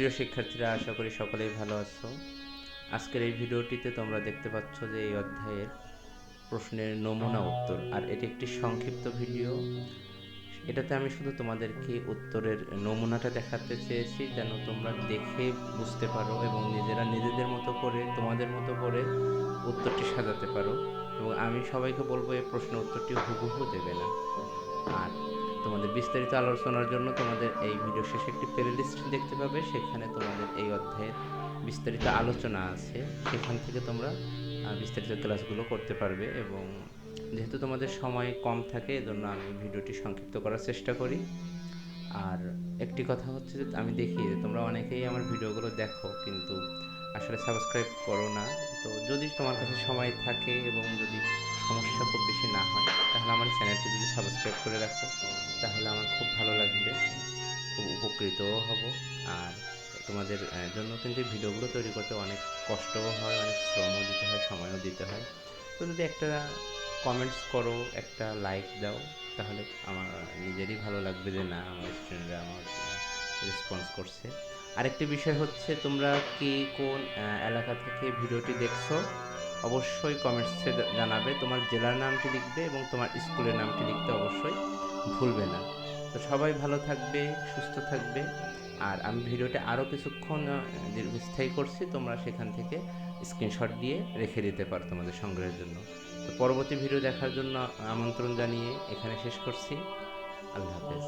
প্রিয় শিক্ষার্থীরা, আশা করি সকলেই ভালো আছো। আজকের এই ভিডিওটিতে তোমরা দেখতে পাচ্ছ যে এই অধ্যায়ের প্রশ্নের নমুনা উত্তর। আর এটি একটি সংক্ষিপ্ত ভিডিও। এটাতে আমি শুধু তোমাদেরকে উত্তরের নমুনাটা দেখাতে চেয়েছি, যেন তোমরা দেখে বুঝতে পারো এবং নিজেরা নিজেদের মতো করে, তোমাদের মতো করে উত্তরটি সাজাতে পারো। এবং আমি সবাইকে বলব, এই প্রশ্ন উত্তরটি হুবহু দেবে না। বিস্তারিত আলোচনার জন্য তোমাদের এই ভিডিও শেষে একটি প্লে লিস্ট দেখতে পাবে। সেখানে তোমাদের এই অধ্যায়ের বিস্তারিত আলোচনা আছে। সেখান থেকে তোমরা বিস্তারিত ক্লাসগুলো করতে পারবে এবং যেহেতু তোমাদের সময় কম থাকে, এজন্য আমি ভিডিওটি সংক্ষিপ্ত করার চেষ্টা করি। আর একটি কথা হচ্ছে যে, আমি দেখি যে তোমরা অনেকেই আমার ভিডিওগুলো দেখো, কিন্তু আসলে সাবস্ক্রাইব করো না। তো যদি তোমার কাছে সময় থাকে এবং যদি সমস্যা খুব বেশি না হয়, তাহলে আমার চ্যানেলটি যদি সাবস্ক্রাইব করে রাখো। তাহলে আমার খুব ভালো লাগবে। খুব উপকৃতও হব। আর তোমাদের জন্য কিন্তু ভিডিওগুলো তৈরি করতে অনেক কষ্টও হয়, অনেক শ্রমও দিতে হয়, সময়ও দিতে হয়। তো যদি একটা কমেন্টস করো, একটা লাইক দাও, তাহলে আমার নিজেরই ভালো লাগবে যে না, আমার স্টুডেন্টরা আমার রেসপন্স করছে। আরেকটি বিষয় হচ্ছে, তোমরা কি কোন এলাকা থেকে ভিডিওটি দেখছ? অবশ্যই কমেন্টসে জানাবে। তোমার জেলার নামটি লিখবে এবং তোমার স্কুলের নামটি লিখতে অবশ্যই। ভুলবে না। তো সবাই ভালো থাকবে, সুস্থ থাকবে। আর আমি ভিডিওটা আরও কিছুক্ষণ দীর্ঘস্থায়ী করছি, তোমরা সেখান থেকে স্ক্রিনশট দিয়ে রেখে দিতে পারো তোমাদের সংগ্রহের জন্য। তো পরবর্তী ভিডিও দেখার জন্য আমন্ত্রণ জানিয়ে এখানে শেষ করছি। আল্লাহ হাফেজ।